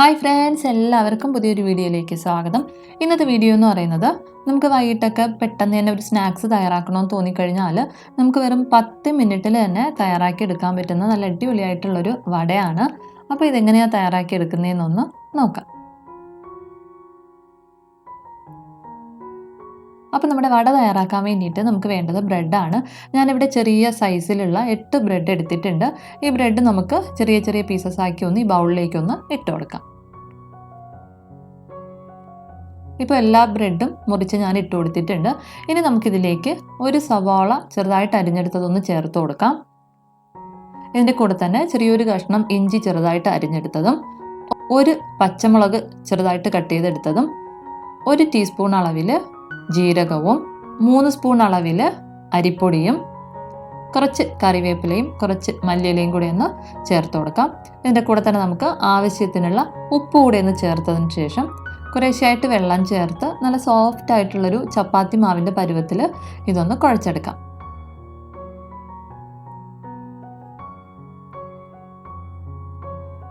Hi friends എല്ലാവർക്കും പുതിയൊരു വീഡിയോയിലേക്ക് സ്വാഗതം. ഇന്നത്തെ വീഡിയോ എന്ന് പറയുന്നത് നമുക്ക് വൈകിട്ടൊക്കെ പെട്ടെന്ന് തന്നെ ഒരു സ്നാക്സ് തയ്യാറാക്കണമെന്ന് തോന്നിക്കഴിഞ്ഞാൽ നമുക്ക് വെറും പത്ത് മിനിറ്റിൽ തന്നെ തയ്യാറാക്കി എടുക്കാൻ പറ്റുന്ന നല്ല അടിപൊളിയായിട്ടുള്ളൊരു വടയാണ്. അപ്പോൾ ഇതെങ്ങനെയാണ് തയ്യാറാക്കി എടുക്കുന്നതെന്നൊന്ന് നോക്കാം. അപ്പോൾ നമ്മുടെ വട തയ്യാറാക്കാൻ വേണ്ടിയിട്ട് നമുക്ക് വേണ്ടത് ബ്രെഡാണ്. ഞാനിവിടെ ചെറിയ സൈസിലുള്ള എട്ട് ബ്രെഡ് എടുത്തിട്ടുണ്ട്. ഈ ബ്രെഡ് നമുക്ക് ചെറിയ ചെറിയ പീസസ് ആക്കി ഒന്ന് ഈ ബൗളിലേക്കൊന്ന് ഇട്ട് കൊടുക്കാം. ഇപ്പോൾ എല്ലാ ബ്രെഡും മുറിച്ച് ഞാൻ ഇട്ട് കൊടുത്തിട്ടുണ്ട്. ഇനി നമുക്കിതിലേക്ക് ഒരു സവാള ചെറുതായിട്ട് അരിഞ്ഞെടുത്തതൊന്ന് ചേർത്ത് കൊടുക്കാം. ഇതിന്റെ കൂടെ തന്നെ ചെറിയൊരു കഷ്ണം ഇഞ്ചി ചെറുതായിട്ട് അരിഞ്ഞെടുത്തതും ഒരു പച്ചമുളക് ചെറുതായിട്ട് കട്ട് ചെയ്തെടുത്തതും ഒരു ടീസ്പൂൺ അളവിൽ ജീരകവും മൂന്ന് സ്പൂൺ അളവിൽ അരിപ്പൊടിയും കുറച്ച് കറിവേപ്പിലയും കുറച്ച് മല്ലിയിലയും കൂടി ഒന്ന് ചേർത്ത് കൊടുക്കാം. ഇതിന്റെ കൂടെ തന്നെ നമുക്ക് ആവശ്യത്തിനുള്ള ഉപ്പ് കൂടി ഒന്ന് ചേർത്തതിന് ശേഷം കുറേശ്ശായിട്ട് വെള്ളം ചേർത്ത് നല്ല സോഫ്റ്റ് ആയിട്ടുള്ളൊരു ചപ്പാത്തി മാവിന്റെ പരുവത്തിൽ ഇതൊന്ന് കുഴച്ചെടുക്കാം.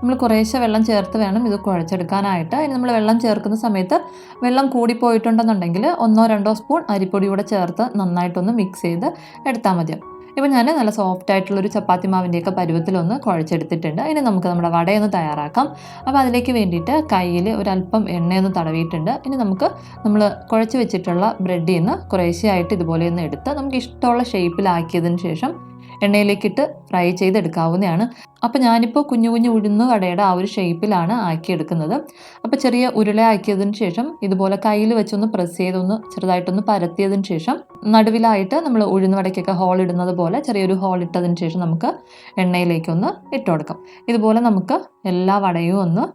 നമ്മൾ കുറേശ്ശെ വെള്ളം ചേർത്ത് വേണം ഇത് കുഴച്ചെടുക്കാനായിട്ട്. ഇനി നമ്മൾ വെള്ളം ചേർക്കുന്ന സമയത്ത് വെള്ളം കൂടിപ്പോയിട്ടുണ്ടെന്നുണ്ടെങ്കിൽ ഒന്നോ രണ്ടോ സ്പൂൺ അരിപ്പൊടി കൂടെ ചേർത്ത് നന്നായിട്ടൊന്ന് മിക്സ് ചെയ്ത് എടുത്താൽ മതിയാവും ഇപ്പം ഞാൻ നല്ല സോഫ്റ്റ് ആയിട്ടുള്ളൊരു ചപ്പാത്തി മാവിന്റെയൊക്കെ പരുവത്തിലൊന്ന് കുഴച്ചെടുത്തിട്ടുണ്ട്. ഇനി നമുക്ക് നമ്മുടെ വടയൊന്ന് തയ്യാറാക്കാം. അപ്പോൾ അതിലേക്ക് വേണ്ടിയിട്ട് കയ്യിൽ ഒരല്പം എണ്ണയൊന്ന് തടവിയിട്ടുണ്ട്. ഇനി നമുക്ക് നമ്മൾ കുഴച്ച് വെച്ചിട്ടുള്ള ബ്രെഡിൽ നിന്ന് കുറേശ്ശെയായിട്ട് ഇതുപോലെ ഒന്ന് എടുത്ത് നമുക്ക് ഇഷ്ടമുള്ള ഷേപ്പിലാക്കിയതിന് ശേഷം എണ്ണയിലേക്കിട്ട് ഫ്രൈ ചെയ്തെടുക്കാവുന്നതാണ്. അപ്പോൾ ഞാനിപ്പോൾ കുഞ്ഞു കുഞ്ഞു ഉഴുന്ന കടയുടെ ആ ഒരു ഷേപ്പിലാണ് ആക്കിയെടുക്കുന്നത്. അപ്പോൾ ചെറിയ ഉരുള ആക്കിയതിന് ശേഷം ഇതുപോലെ കയ്യിൽ വെച്ചൊന്ന് പ്രസ് ചെയ്തൊന്ന് ചെറുതായിട്ടൊന്ന് പരത്തിയതിന് ശേഷം നടുവിലായിട്ട് നമ്മൾ ഉഴുന്ന വടയ്ക്കൊക്കെ ഹോൾ ഇടുന്നത് പോലെ ചെറിയൊരു ഹോൾ ഇട്ടതിന് ശേഷം നമുക്ക് എണ്ണയിലേക്കൊന്ന് ഇട്ട് കൊടുക്കാം. ഇതുപോലെ നമുക്ക് എല്ലാ വടയും ഒന്ന്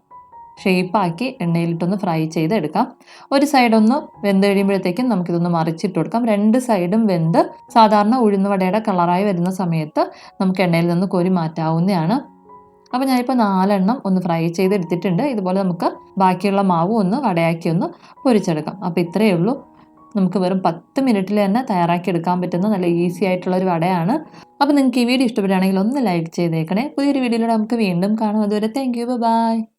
ഷേപ്പാക്കി എണ്ണയിലിട്ടൊന്ന് ഫ്രൈ ചെയ്തെടുക്കാം. ഒരു സൈഡൊന്ന് വെന്ത് കഴിയുമ്പോഴത്തേക്കും നമുക്കിതൊന്ന് മറിച്ചിട്ട് കൊടുക്കാം. രണ്ട് സൈഡും വെന്ത് സാധാരണ ഉഴുന്ന് വടയുടെ കളറായി വരുന്ന സമയത്ത് നമുക്ക് എണ്ണയിൽ നിന്ന് കോരി മാറ്റാവുന്നതാണ്. അപ്പോൾ ഞാനിപ്പോൾ നാലെണ്ണം ഒന്ന് ഫ്രൈ ചെയ്തെടുത്തിട്ടുണ്ട്. ഇതുപോലെ നമുക്ക് ബാക്കിയുള്ള മാവും ഒന്ന് വടയാക്കി ഒന്ന് പൊരിച്ചെടുക്കാം. അപ്പോൾ ഇത്രയേ ഉള്ളൂ. നമുക്ക് വെറും പത്ത് മിനിറ്റിൽ തന്നെ തയ്യാറാക്കി എടുക്കാൻ പറ്റുന്ന നല്ല ഈസി ആയിട്ടുള്ള ഒരു വടയാണ്. അപ്പോൾ നിങ്ങൾക്ക് ഈ വീഡിയോ ഇഷ്ടപ്പെടുകയാണെങ്കിൽ ഒന്ന് ലൈക്ക് ചെയ്തേക്കണേ. പുതിയൊരു വീഡിയോയിലൂടെ നമുക്ക് വീണ്ടും കാണാം. അതുവരെ താങ്ക് യു ബൈ